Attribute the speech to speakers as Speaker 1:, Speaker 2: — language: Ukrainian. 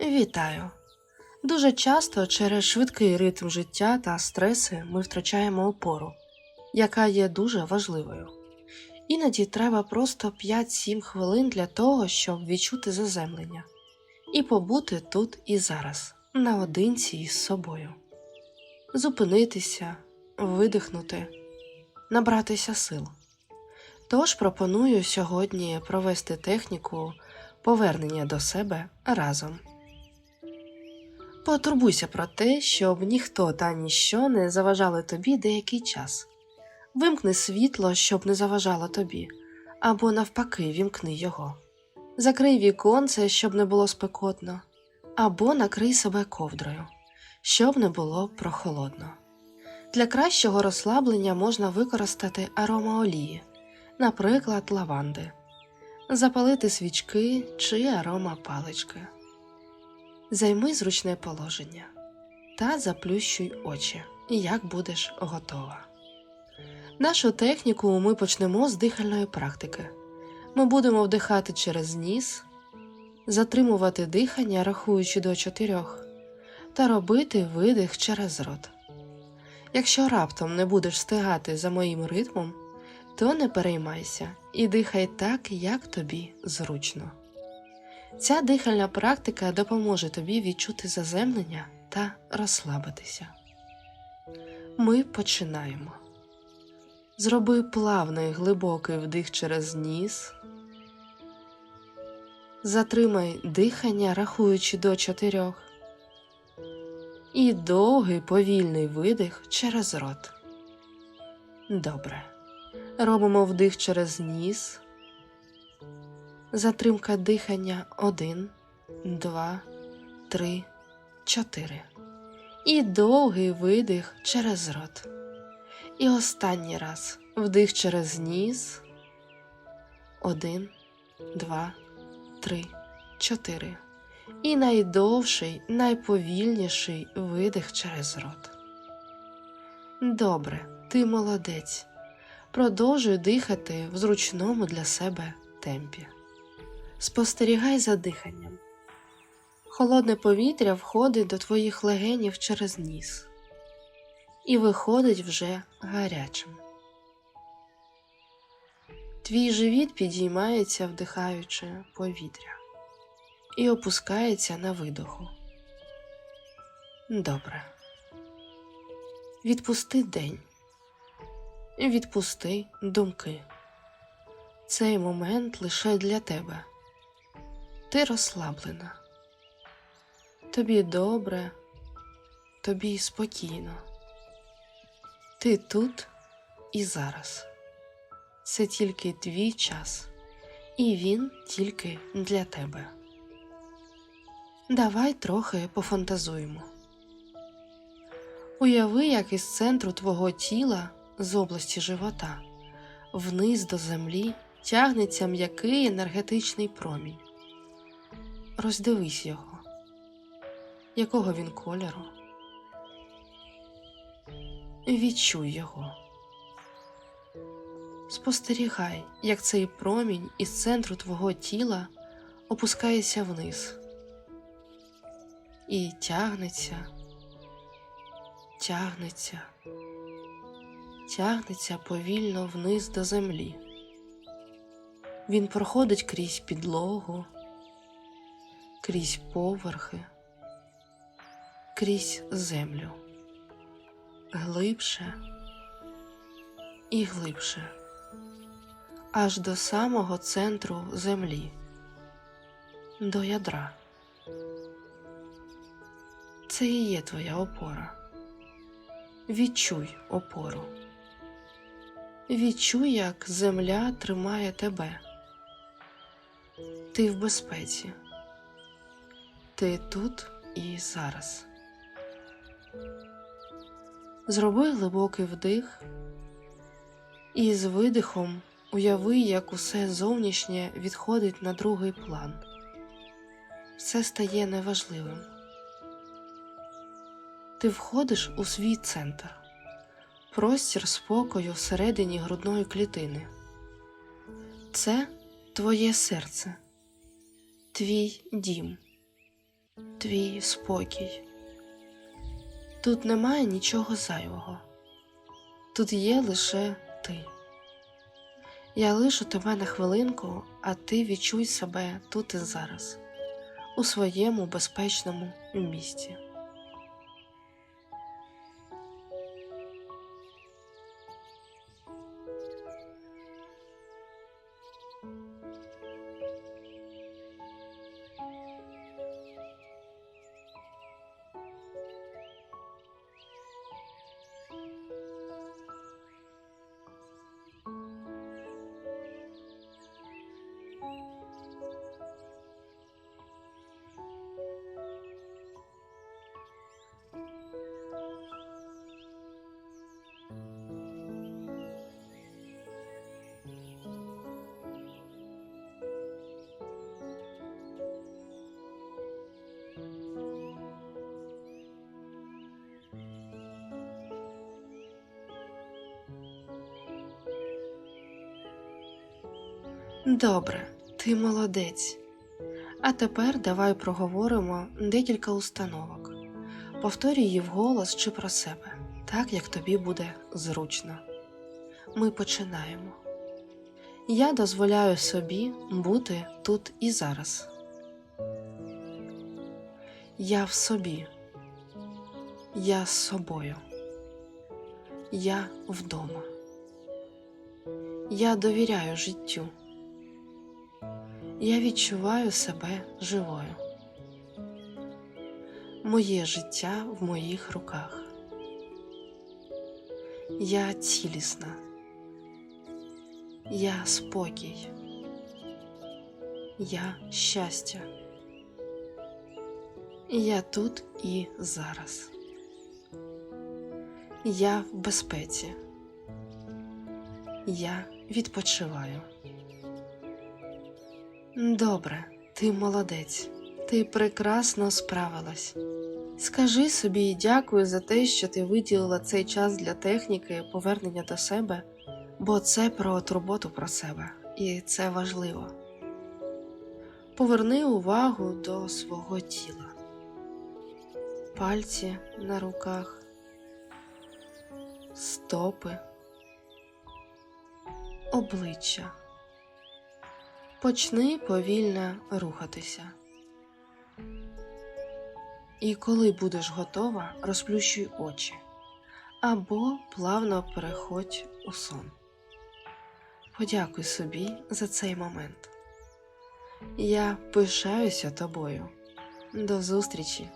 Speaker 1: Вітаю! Дуже часто через швидкий ритм життя та стреси ми втрачаємо опору, яка є дуже важливою. Іноді треба просто 5-7 хвилин для того, щоб відчути заземлення і побути тут і зараз, наодинці із собою, зупинитися, видихнути, набратися сил. Тож пропоную сьогодні провести техніку повернення до себе разом. Потурбуйся про те, щоб ніхто та ніщо не заважали тобі деякий час. Вимкни світло, щоб не заважало тобі, або навпаки, вімкни його. Закрий віконце, щоб не було спекотно, або накрий себе ковдрою, щоб не було прохолодно. Для кращого розслаблення можна використати аромаолії, наприклад, лаванди, запалити свічки чи аромапалички. Займи зручне положення та заплющуй очі, як будеш готова. Нашу техніку ми почнемо з дихальної практики. Ми будемо вдихати через ніс, затримувати дихання, рахуючи до чотирьох, та робити видих через рот. Якщо раптом не будеш встигати за моїм ритмом, то не переймайся і дихай так, як тобі зручно. Ця дихальна практика допоможе тобі відчути заземлення та розслабитися. Ми починаємо. Зроби плавний глибокий вдих через ніс. Затримай дихання, рахуючи до чотирьох. І довгий повільний видих через рот. Добре. Робимо вдих через ніс. Затримка дихання 1, 2, 3, 4. І довгий видих через рот. І останній раз вдих через ніс. 1, 2, 3, 4. І найдовший, найповільніший видих через рот. Добре, ти молодець. Продовжуй дихати в зручному для себе темпі. Спостерігай за диханням. Холодне повітря входить до твоїх легенів через ніс і виходить вже гарячим. Твій живіт підіймається, вдихаючи повітря, і опускається на видоху. Добре. Відпусти день. Відпусти думки. Цей момент лише для тебе. Ти розслаблена. Тобі добре, тобі спокійно. Ти тут і зараз. Це тільки твій час, і він тільки для тебе. Давай трохи пофантазуємо. Уяви, як із центру твого тіла, з області живота, вниз до землі тягнеться м'який енергетичний промінь. Роздивись його, якого він кольору. Відчуй його. Спостерігай, як цей промінь із центру твого тіла опускається вниз і тягнеться, тягнеться, тягнеться повільно вниз до землі. Він проходить крізь підлогу, крізь поверхи, крізь землю, глибше і глибше, аж до самого центру землі, до ядра. Це і є твоя опора. Відчуй опору. Відчуй, як земля тримає тебе. Ти в безпеці. Ти тут і зараз. Зроби глибокий вдих і з видихом уяви, як усе зовнішнє відходить на другий план. Все стає неважливим. Ти входиш у свій центр, простір спокою всередині грудної клітини. Це твоє серце, твій дім. Твій спокій. Тут немає нічого зайвого. Тут є лише ти. Я лишу тебе на хвилинку, а ти відчуй себе тут і зараз, у своєму безпечному місці. Добре, ти молодець. А тепер давай проговоримо декілька установок. Повторюй її вголос чи про себе, так як тобі буде зручно. Ми починаємо. Я дозволяю собі бути тут і зараз. Я в собі. Я з собою. Я вдома. Я довіряю життю. Я відчуваю себе живою. Моє життя в моїх руках. Я цілісна. Я спокій. Я щастя. Я тут і зараз. Я в безпеці. Я відпочиваю. Добре, ти молодець, ти прекрасно справилась. Скажи собі дякую за те, що ти виділила цей час для техніки повернення до себе, бо це про турботу про себе, і це важливо. Поверни увагу до свого тіла, пальці на руках, стопи, обличчя. Почни повільно рухатися. І коли будеш готова, розплющуй очі або плавно переходь у сон. Подякуй собі за цей момент. Я пишаюся тобою. До зустрічі!